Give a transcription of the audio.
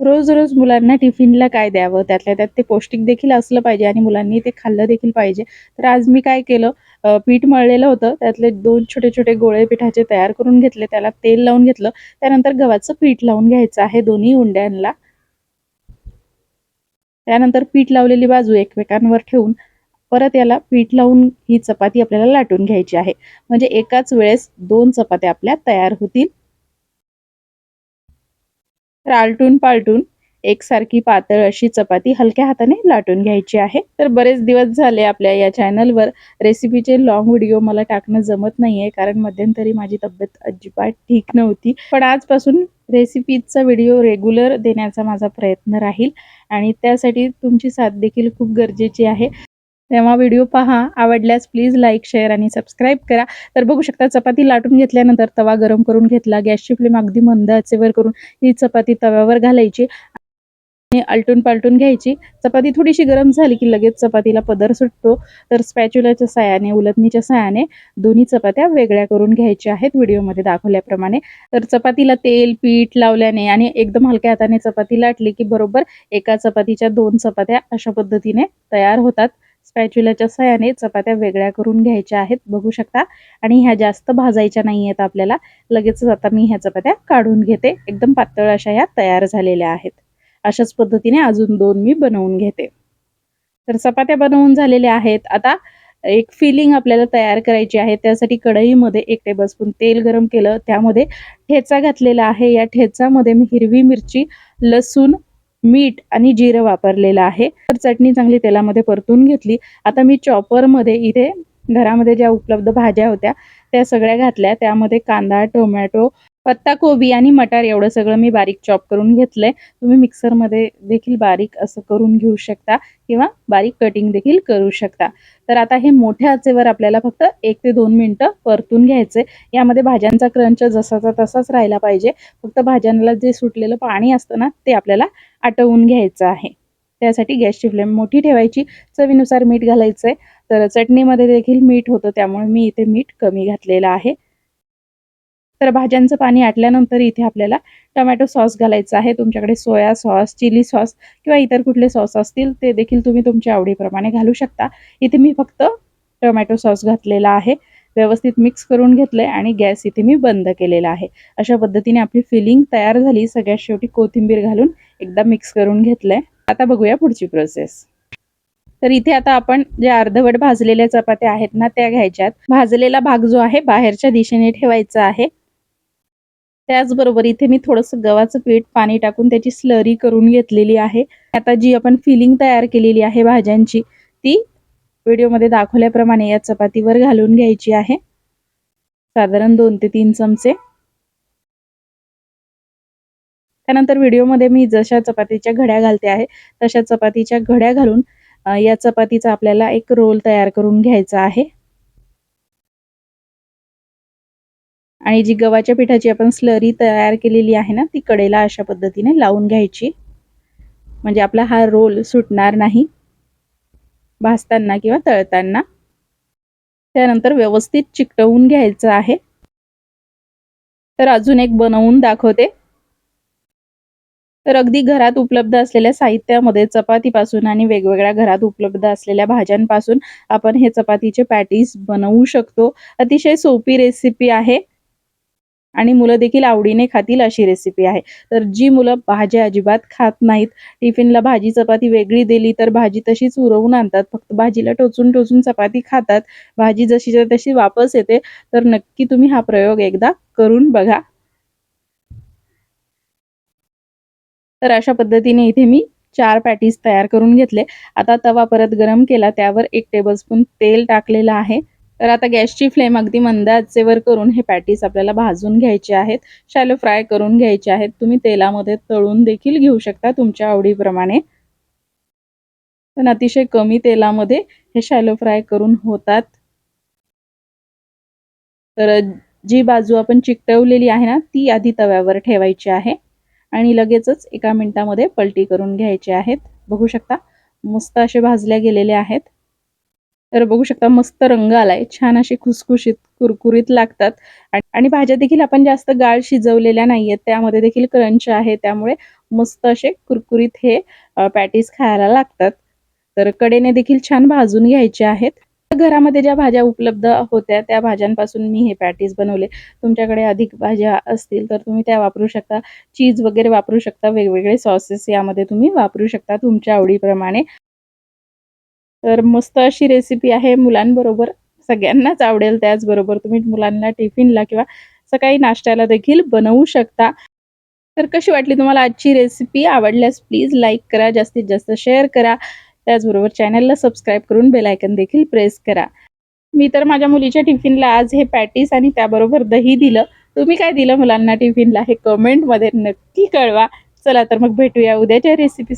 रोज रोज मुलांना टिफिनला काय द्यावं? त्यातल्या त्यात ते पौष्टिक देखील असलं पाहिजे आणि मुलांनी ते खाल्लं देखील पाहिजे. तर आज मी काय केलं? पीठ मळलेलं होतं. त्यातले दोन छोटे छोटे गोळे पिठाचे तयार करून घेतले. त्याला तेल लावून घेतलं. त्यानंतर गव्हाचं पीठ लावून घ्यायचं आहे दोन्ही उंड्यांना. त्यानंतर पीठ लावलेली बाजू एकमेकांवर ठेवून परत याला पीठ लावून ही चपाती आपल्याला लाटून घ्यायची आहे. म्हणजे एकाच वेळेस दोन चपात्या आपल्या तयार होतील. तर आलटून पालटून एकसारखी पातळ अशी चपाती हलक्या हाताने लाटून घ्यायची आहे. तर बरेच दिवस झाले आपल्या या चॅनलवर रेसिपीचे लॉंग व्हिडिओ मला टाकणं जमत नाहीये कारण मध्यंतरी माझी तब्येत अजिबात ठीक नव्हती. पण आजपासून रेसिपीचा व्हिडिओ रेग्युलर देण्याचा माझा प्रयत्न राहील आणि त्यासाठी तुमची साथ देखील खूप गरजेची आहे. तेव्हा व्हिडिओ पहा. आवडल्यास प्लीज लाईक शेअर आणि सबस्क्राईब करा. तर बघू शकता चपाती लाटून घेतल्यानंतर तवा गरम करून घेतला. गॅसची फ्लेम अगदी मंद आचेवर करून ही चपाती तव्यावर घालायची आणि आलटून पालटून घ्यायची. चपाती थोडीशी गरम झाली की लगेच चपातीला पदर सुटतो. तर स्पॅच्युलाच्या सायाने उलटणीच्या सायाने दोन्ही चपात्या वेगळ्या करून घ्यायच्या आहेत. व्हिडिओमध्ये दाखवल्याप्रमाणे. तर चपातीला तेल पीठ लावल्याने आणि एकदम हलक्या हाताने चपाती लाटली की बरोबर एका चपातीच्या दोन चपात्या अशा पद्धतीने तयार होतात. स्पॅच्युलाच्या सहाय्याने चपात्या वेगळ्या करून घ्यायच्या आहेत बघू शकता. आणि ह्या जास्त भाजायच्या नाही आहेत आपल्याला. लगेचच आता मी ह्या चपात्या काढून घेते. एकदम पातळ अशा ह्या तयार झालेल्या आहेत. अशाच पद्धतीने अजून दोन मी बनवून घेते. तर चपात्या बनवून झालेल्या आहेत. आता एक फिलिंग आपल्याला तयार करायची आहे. त्यासाठी कढईमध्ये एक टेबलस्पून तेल गरम केलं. त्यामध्ये ठेचा घातलेला आहे. या ठेचामध्ये मी हिरवी मिरची लसूण मीठ आणि जिरं वापरलेलं आहे. तर चटणी चांगली तेलामध्ये परतून घेतली. आता मी चॉपरमध्ये इथे घरामध्ये ज्या उपलब्ध भाज्या होत्या त्या सगळ्या घातल्या. त्यामध्ये कांदा टोमॅटो पत्ताकोबी आणि मटार एवढं सगळं मी बारीक चॉप करून घेतलं आहे तुम्ही मिक्सरमध्ये देखील बारीक असं करून घेऊ शकता किंवा बारीक कटिंग देखील करू शकता. तर आता हे मोठ्या आचेवर आपल्याला फक्त एक ते दोन मिनटं परतून घ्यायचे यामध्ये भाज्यांचा क्रंच जसाचा तसाच राहिला पाहिजे. फक्त भाज्यांना जे सुटलेलं पाणी असतं ना ते आपल्याला आटवून घ्यायचं आहे. त्यासाठी गॅसची फ्लेम मोठी ठेवायची. चवीनुसार मीठ घालायचं आहे तर चटणीमध्ये देखील मीठ होतं त्यामुळे मी इथे मीठ कमी घातलेलं आहे. तर भाज्यांचं पाणी आटल्यानंतर इथे आपल्याला टोमॅटो सॉस घालायचा आहे. तुमच्याकडे सोया सॉस चिली सॉस किंवा इतर कुठले सॉस असतील ते देखील तुम्ही तुमच्या आवडीप्रमाणे घालू शकता. इथे मी फक्त टोमॅटो सॉस घातलेला आहे. व्यवस्थित मिक्स करून घेतलंय आणि गॅस इथे मी बंद केलेला आहे. अशा पद्धतीने आपली फिलिंग तयार झाली. सगळ्यात शेवटी कोथिंबीर घालून एकदा मिक्स करून घेतलंय. आता बघूया पुढची प्रोसेस. तर इथे आता आपण जे अर्धवट भाजलेल्या चपात्या आहेत ना त्या घ्यायच्यात. भाजलेला भाग जो आहे बाहेरच्या दिशेने ठेवायचा आहे. त्याचबरोबर इथे मी थोडंसं गव्हाचं पीठ पाणी टाकून त्याची स्लरी करून घेतलेली आहे. आता जी आपण फिलिंग तयार केलेली आहे भाज्यांची ती व्हिडिओमध्ये दाखवल्याप्रमाणे या चपातीवर घालून घ्यायची आहे. साधारण दोन ते तीन चमचे. त्यानंतर व्हिडिओमध्ये मी जशा चपातीच्या घड्या घालते आहे तशा चपातीच्या घड्या घालून या चपातीचा आपल्याला एक रोल तयार करून घ्यायचा आहे. आणि जी गव्हाच्या पिठाची आपण स्लरी तयार केलेली आहे ना ती कडेला अशा पद्धतीने लावून घ्यायची. म्हणजे आपला हा रोल सुटणार नाही. भाजताना किंवा तळताना. त्यानंतर व्यवस्थित चिकटवून घ्यायचं आहे. तर अजून एक बनवून दाखवते. तर अगदी घरात उपलब्ध असलेल्या साहित्यामध्ये चपातीपासून आणि वेगवेगळ्या घरात उपलब्ध असलेल्या भाज्यांपासून आपण हे चपातीचे पॅटीस बनवू शकतो. अतिशय सोपी रेसिपी आहे. आणि मुलं देखील आवडीने खातील अशी रेसिपी आहे. तर जी मुलं भाज्या अजिबात खात नाहीत टिफिनला भाजी चपाती वेगळी दिली तर भाजी तशीच उरवून आणतात. फक्त भाजीला टोचून टोचून चपाती खातात. भाजी जशीच्या तशी वापस येते. तर नक्की तुम्ही हा प्रयोग एकदा करून बघा. तर अशा पद्धतीने इथे मी चार पॅटीस तयार करून घेतले. आता तवा परत गरम केला. त्यावर एक टेबलस्पून तेल टाकलेलं आहे. तर आता गॅसची फ्लेम अगदी मंद आचेवर करून हे पॅटीस आपल्याला भाजून घ्यायचे आहेत. शॅलो फ्राय करून घ्यायचे आहेत. तुम्ही तेलामध्ये तळून देखील घेऊ शकता तुमच्या आवडीप्रमाणे. पण अतिशय कमी तेलामध्ये हे शॅलो फ्राय करून होतात. तर जी बाजू आपण चिकटवलेली आहे ना ती आधी तव्यावर ठेवायची आहे. आणि लगेचच एका मिनिटामध्ये पलटी करून घ्यायचे आहेत. बघू शकता मस्त असे भाजल्या गेलेले आहेत. तर बघू शकता मस्त रंग आलाय. छान असे खुसखुशीत कुरकुरीत लागतात. आणि भाज्या देखील आपण जास्त गाळ शिजवलेल्या नाहीयेत. त्यामध्ये देखील क्रंच आहे. त्यामुळे मस्त असे कुरकुरीत हे पॅटीस खायला लागतात. तर कडेने देखील छान भाजून घ्यायचे आहेत. घरामध्ये ज्या भाज्या उपलब्ध होत्या त्या भाज्यांपासून मी हे पॅटीस बनवले. तुमच्याकडे अधिक भाज्या असतील तर तुम्ही त्या वापरू शकता. चीज वगैरे वापरू शकता. वेगवेगळे सॉसेस यामध्ये तुम्ही वापरू शकता तुमच्या आवडीप्रमाणे. तर मस्त अशी रेसिपी आहे मुलांबरोबर. सगळ्यांनाच आवडेल त्याचबरोबर. तुम्ही मुलांना टिफिनला किंवा सकाळी नाश्त्याला देखील बनवू शकता. तर कशी वाटली तुम्हाला आजची रेसिपी आवडल्यास प्लीज लाईक करा जास्तीत जास्त शेअर करा. त्याचबरोबर चॅनलला सबस्क्राईब करून बेलायकन देखील प्रेस करा. मी तर माझ्या मुलीच्या टिफिनला आज हे पॅटीस आणि त्याबरोबर दही दिलं. तुम्ही काय दिलं मुलांना टिफिनला हे कमेंटमध्ये नक्की कळवा. चला तर मग भेटूया उद्याच्या रेसिपी